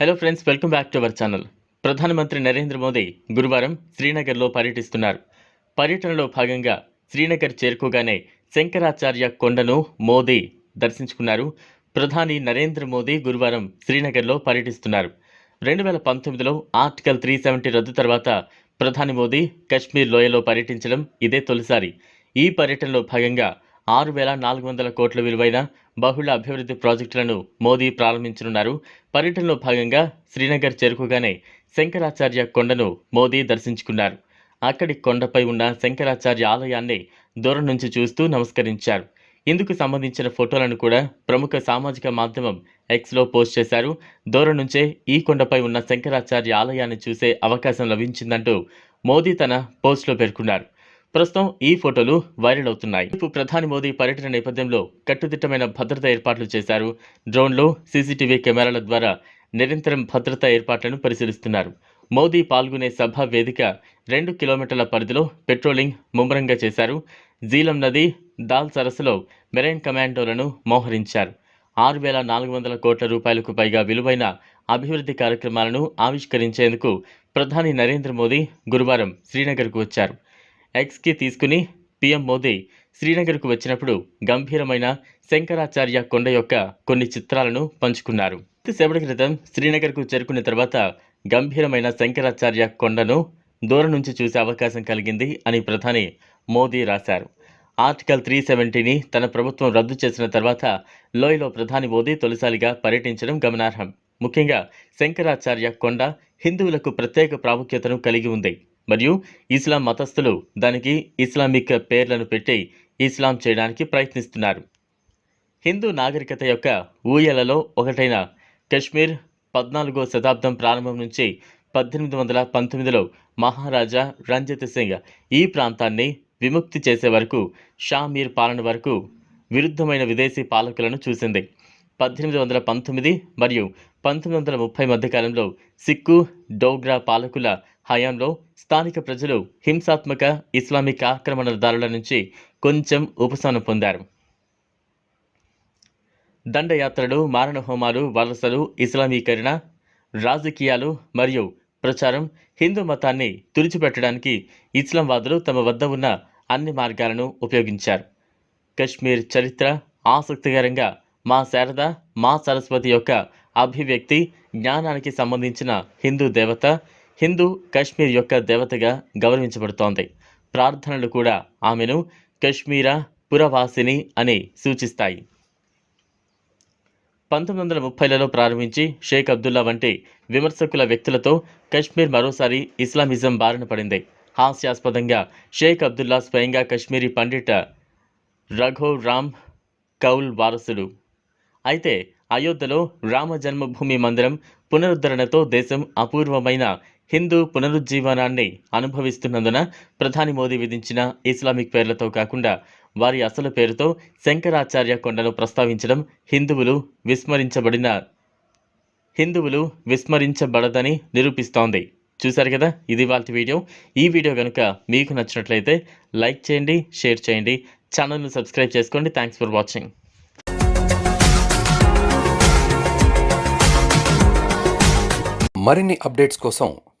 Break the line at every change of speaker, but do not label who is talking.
Hello friends welcome back to our channel ప్రధానమంత్రి నరేంద్ర మోదీ గురువారం శ్రీనగర్లో పర్యటిస్తున్నారు. పర్యటనలో భాగంగా శ్రీనగర్ చేరుకోగానే శంకరాచార్య కొండను మోదీ దర్శించుకున్నారు. ప్రధాని నరేంద్ర మోదీ గురువారం శ్రీనగర్లో పర్యటిస్తున్నారు. రెండు వేల పంతొమ్మిదిలో ఆర్టికల్ త్రీ సెవెంటీ రద్దు తర్వాత ప్రధాని మోదీ కశ్మీర్ లోయలో పర్యటించడం ఇదే తొలిసారి. ఈ పర్యటనలో భాగంగా ఆరు వేల నాలుగు వందల కోట్ల విలువైన బహుళ అభివృద్ధి ప్రాజెక్టులను మోదీ ప్రారంభించనున్నారు. పర్యటనలో భాగంగా శ్రీనగర్ చేరుకోగానే శంకరాచార్య కొండను మోదీ దర్శించుకున్నారు. అక్కడి కొండపై ఉన్న శంకరాచార్య ఆలయాన్ని దూరం నుంచి చూస్తూ నమస్కరించారు. ఇందుకు సంబంధించిన ఫోటోలను కూడా ప్రముఖ సామాజిక మాధ్యమం ఎక్స్లో పోస్ట్ చేశారు. దూరం నుంచే ఈ కొండపై ఉన్న శంకరాచార్య ఆలయాన్ని చూసే అవకాశం లభించిందంటూ మోదీ తన పోస్ట్లో పేర్కొన్నారు. ప్రస్తుతం ఈ ఫోటోలు వైరల్ అవుతున్నాయి. ఇప్పుడు ప్రధాని మోదీ పర్యటన నేపథ్యంలో కట్టుదిట్టమైన భద్రతా ఏర్పాట్లు చేశారు. డ్రోన్లో సీసీటీవీ కెమెరాల ద్వారా నిరంతరం భద్రతా ఏర్పాట్లను పరిశీలిస్తున్నారు. మోదీ పాల్గొనే సభ వేదిక రెండు కిలోమీటర్ల పరిధిలో పెట్రోలింగ్ ముమ్మరంగా చేశారు. జీలం నది దాల్ సరస్సులో మెరైన్ కమాండోలను మోహరించారు. ఆరు వేల నాలుగు వందల కోట్ల రూపాయలకు పైగా విలువైన అభివృద్ధి కార్యక్రమాలను ఆవిష్కరించేందుకు ప్రధాని నరేంద్ర మోదీ గురువారం శ్రీనగర్కు వచ్చారు. ఎక్స్కి తీసుకుని పీఎం మోదీ శ్రీనగర్కు వచ్చినప్పుడు గంభీరమైన శంకరాచార్య కొండ యొక్క కొన్ని చిత్రాలను పంచుకున్నారు. సేపటి క్రితం శ్రీనగర్కు చేరుకున్న తర్వాత గంభీరమైన శంకరాచార్య కొండను దూరం నుంచి చూసే అవకాశం కలిగింది అని ప్రధాని మోదీ రాశారు. ఆర్టికల్ త్రీ సెవెంటీని తన ప్రభుత్వం రద్దు చేసిన తర్వాత లోయలో ప్రధాని మోదీ తొలిసారిగా పర్యటించడం గమనార్హం. ముఖ్యంగా శంకరాచార్య కొండ హిందువులకు ప్రత్యేక ప్రాముఖ్యతను కలిగి ఉంది. మరియు ఇస్లాం మతస్థులు దానికి ఇస్లామిక్ పేర్లను పెట్టి ఇస్లాం చేయడానికి ప్రయత్నిస్తున్నారు. హిందూ నాగరికత యొక్క ఊయలలో ఒకటైన కశ్మీర్ పద్నాలుగో శతాబ్దం ప్రారంభం నుంచి పద్దెనిమిది వందల పంతొమ్మిదిలో మహారాజా రంజిత్ సింగ్ ఈ ప్రాంతాన్ని విముక్తి చేసే వరకు షా మీర్ పాలన వరకు విరుద్ధమైన విదేశీ పాలకులను చూసింది. పద్దెనిమిది వందల పంతొమ్మిది మరియు పంతొమ్మిది వందల ముప్పై మధ్యకాలంలో సిక్కు డోగ్రా పాలకుల హయాంలో స్థానిక ప్రజలు హింసాత్మక ఇస్లామిక్ ఆక్రమణదారుల నుంచి కొంచెం ఉపశమనం పొందారు. దండయాత్రలు మారణహోమాలు వలసలు ఇస్లామీకరణ రాజకీయాలు మరియు ప్రచారం హిందూ మతాన్ని తుడిచిపెట్టడానికి ఇస్లాంవాదులు తమ వద్ద ఉన్న అన్ని మార్గాలను ఉపయోగించారు. కశ్మీర్ చరిత్ర ఆసక్తికరంగా మా శారద మా సరస్వతి యొక్క అభివ్యక్తి జ్ఞానానికి సంబంధించిన హిందూ దేవత హిందూ కశ్మీర్ యొక్క దేవతగా గౌరవించబడుతోంది. ప్రార్థనలు కూడా ఆమెను కశ్మీర పురవాసిని అని సూచిస్తాయి. పంతొమ్మిది వందల ముప్పైలలో ప్రారంభించి షేక్ అబ్దుల్లా వంటి విమర్శకుల వ్యక్తులతో కశ్మీర్ మరోసారి ఇస్లామిజం బారిన పడింది. హాస్యాస్పదంగా షేక్ అబ్దుల్లా స్వయంగా కశ్మీరీ పండిట్ రఘో రామ్ కౌల్ వారసుడు. అయితే అయోధ్యలో రామ జన్మభూమి మందిరం పునరుద్ధరణతో దేశం అపూర్వమైన హిందూ పునరుజ్జీవనాన్ని అనుభవిస్తున్నందున ప్రధాని మోదీ విధించిన ఇస్లామిక్ పేర్లతో కాకుండా వారి అసలు పేరుతో శంకరాచార్య కొండను ప్రస్తావించడం హిందువులు విస్మరించబడిన హిందువులు విస్మరించబడదని నిరూపిస్తోంది. చూశారు కదా? ఇది వాళ్ళ వీడియో. ఈ వీడియో కనుక మీకు నచ్చినట్లయితే లైక్ చేయండి షేర్ చేయండి ఛానల్ను సబ్స్క్రైబ్ చేసుకోండి. Thanks for watching.
మరిన్ని అప్డేట్స్ కోసం